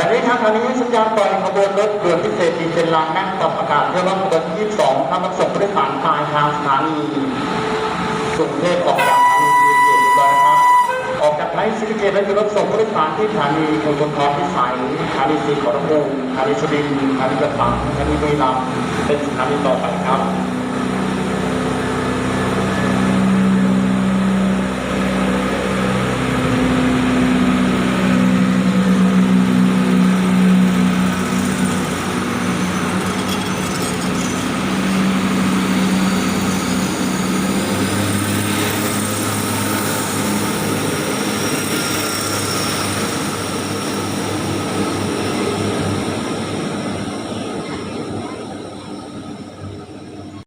ณะนี้สัญญาณปล่อยขบวนรถด่วนพิเศษดีเซนลางนั่งปรับอากาศเที่ยวรถขบวนที่22ทำรับส่งผู้โดยสารปลายทางสถานีกรุงเทพออกจากสถานีสีเกตเรียบร้อยนะครับ ออกจากไลฟ์สีเกตแล้วจะรถส่งผู้โดยสารที่สถานีชุมชนทองพิสัยสถานีสีขอรภูมิสถานีสุรินทร์สถานีกระสังสถานีบุรีรัมย์เป็นสถานีต่อไปครับ